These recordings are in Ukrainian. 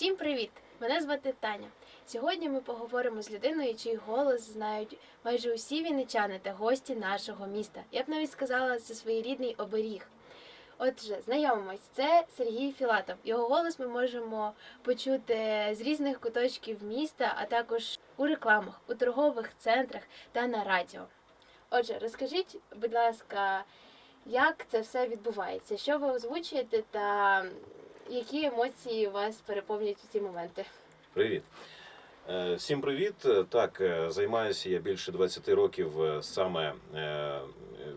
Всім привіт! Мене звати Таня. Сьогодні ми поговоримо з людиною, чий голос знають майже усі вінничани та гості нашого міста. Я б навіть сказала, це своєрідний оберіг. Отже, знайомимось, це Сергій Філатов. Його голос ми можемо почути з різних куточків міста, а також у рекламах, у торгових центрах та на радіо. Отже, розкажіть, будь ласка, як це все відбувається? Що ви озвучуєте та які емоції вас переповнюють у ці моменти? Привіт. Е, Всім привіт. Е, Так, е, займаюся я більше 20 років саме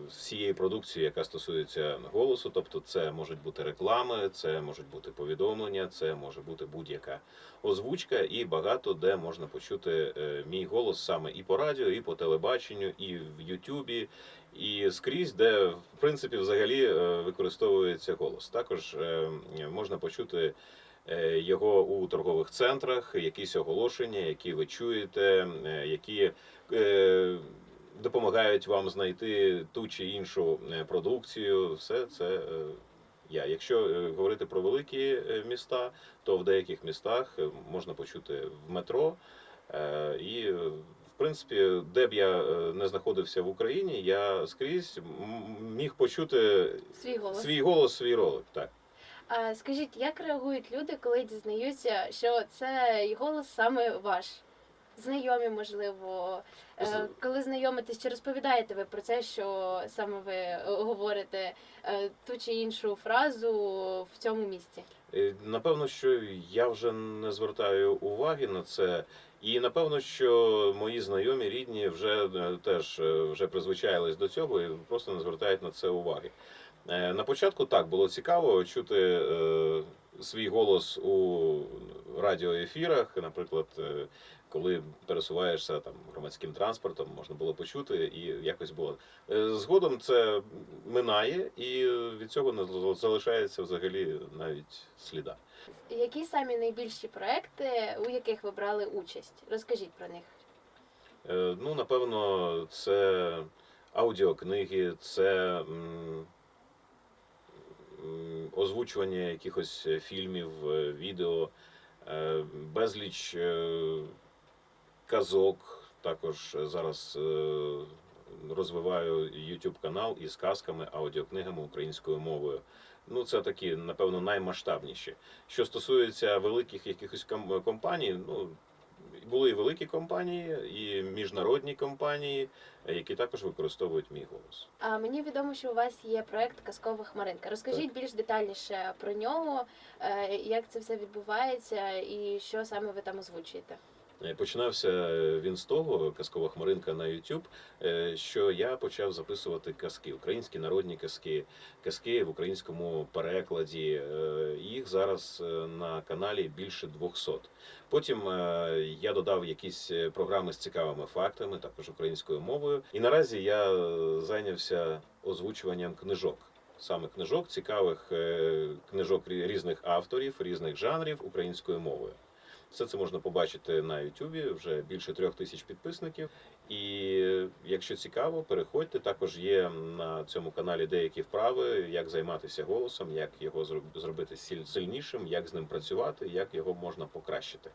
всією продукцією, яка стосується голосу. Тобто, це можуть бути реклами, це можуть бути повідомлення, це може бути будь-яка озвучка, і багато де можна почути е, мій голос саме і по радіо, і по телебаченню, і в Ютубі, і скрізь, де в принципі взагалі е, використовується голос. Також е, можна почути його у торгових центрах, якісь оголошення, які ви чуєте, які допомагають вам знайти ту чи іншу е, продукцію. Все це е, я. Якщо е, говорити про великі міста, то в деяких містах можна почути в метро. І в принципі, де б я не знаходився в Україні, я скрізь міг почути Свій голос. свій голос, свій ролик. Так. А скажіть, як реагують люди, коли дізнаються, що цей голос саме ваш? Знайомі, можливо, Е, коли знайомитесь, чи розповідаєте ви про це, що саме ви е, говорите е, ту чи іншу фразу в цьому місці? Е, Напевно, що я вже не звертаю уваги на це, і напевно, що мої знайомі рідні вже е, теж е, вже призвичаїлись до цього і просто не звертають на це уваги. Е, На початку так було цікаво чути е, свій голос у радіоефірах, наприклад. е, Коли пересуваєшся там громадським транспортом, можна було почути, і якось було згодом це минає, і від цього не залишається взагалі навіть сліда. Які самі найбільші проекти, у яких ви брали участь? Розкажіть про них. Ну, напевно, це аудіокниги, це озвучування якихось фільмів, е, відео, е, безліч е, казок. Також зараз е, розвиваю YouTube канал із казками, аудіокнигами українською мовою. Ну, це такі, напевно, наймасштабніші. Що стосується великих якихось компаній, ну були і великі компанії, і міжнародні компанії, які також використовують мій голос. А мені відомо, що у вас є проект Казкова хмаринка. Розкажіть більш детальніше про нього, е, як це все відбувається і що саме ви там озвучуєте. Е, Починався він з того, казкова хмаринка на YouTube, е, що я почав записувати казки, українські народні казки, казки в українському перекладі. Е, Їх зараз е, на каналі більше 200. Потім е, я додав якісь е, програми з цікавими фактами, також українською мовою. І наразі я е, зайнявся озвучуванням книжок. Саме книжок, цікавих е, книжок різних авторів, різних жанрів українською мовою. Все це можна побачити на Ютубі, вже більше трьох тисяч підписників. І якщо цікаво, переходьте. Також є на цьому каналі деякі вправи, як займатися голосом, як його зроб- зробити сильнішим, як з ним працювати, як його можна покращити.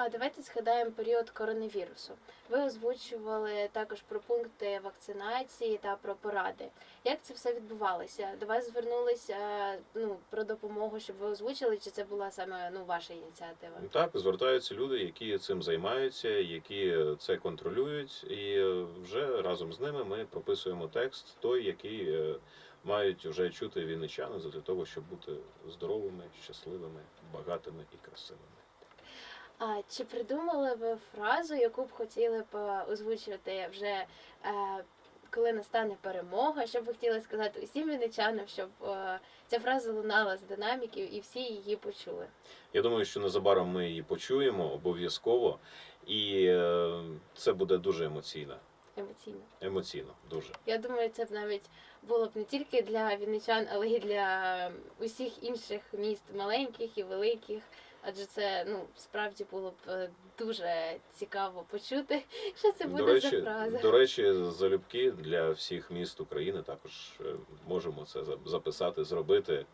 А давайте згадаємо період коронавірусу. Ви озвучували також про пункти вакцинації та про поради. Як це все відбувалося? До вас звернулися ну про допомогу, щоб ви озвучили, чи це була саме ну ваша ініціатива? Так, звертаються люди, які цим займаються, які це контролюють, і е, вже разом з ними ми прописуємо текст, той, який е, мають вже чути вінничани для того, щоб бути здоровими, щасливими, багатими і красивими. А чи придумали ви фразу, яку б хотіли б е, озвучувати вже е, коли настане перемога? Що б ви хотіли сказати усім вінничанам, щоб е, ця фраза лунала з динаміків і всі її почули? Я думаю, що незабаром ми її почуємо обов'язково, і е, це буде дуже емоційно. Емоційно. Емоційно, дуже. Я думаю, це б навіть було б не тільки для вінничан, але й для усіх інших міст, маленьких і великих. Адже це ну справді було б е, дуже цікаво почути, що це буде до речі, за фраза. до речі, залюбки для всіх міст України також е, можемо це записати, зробити.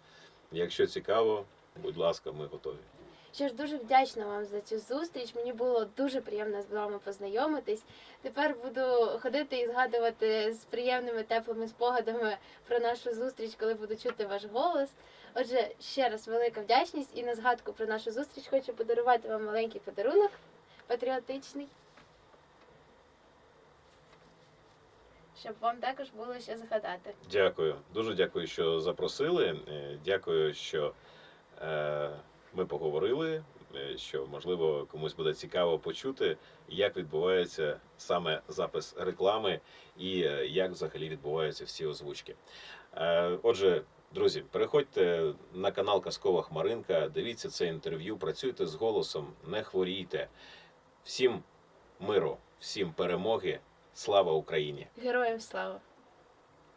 Якщо цікаво, будь ласка, ми готові. Що ж, дуже вдячна вам за цю зустріч. Мені було дуже приємно з вами познайомитись. Тепер буду ходити і згадувати з приємними теплими спогадами про нашу зустріч, коли буду чути ваш голос. Отже, ще раз велика вдячність і на згадку про нашу зустріч хочу подарувати вам маленький подарунок патріотичний. Щоб вам також було що згадати. Дякую. Дуже дякую, що запросили. Е, Дякую, що е, ми поговорили. е, Що можливо комусь буде цікаво почути, як відбувається саме запис реклами і е, як взагалі відбуваються всі озвучки. Е, Отже, друзі, переходьте на канал Казкова Хмаринка, дивіться це інтерв'ю, працюйте з голосом, не хворійте. Всім миру, всім перемоги. Слава Україні! Героям слава!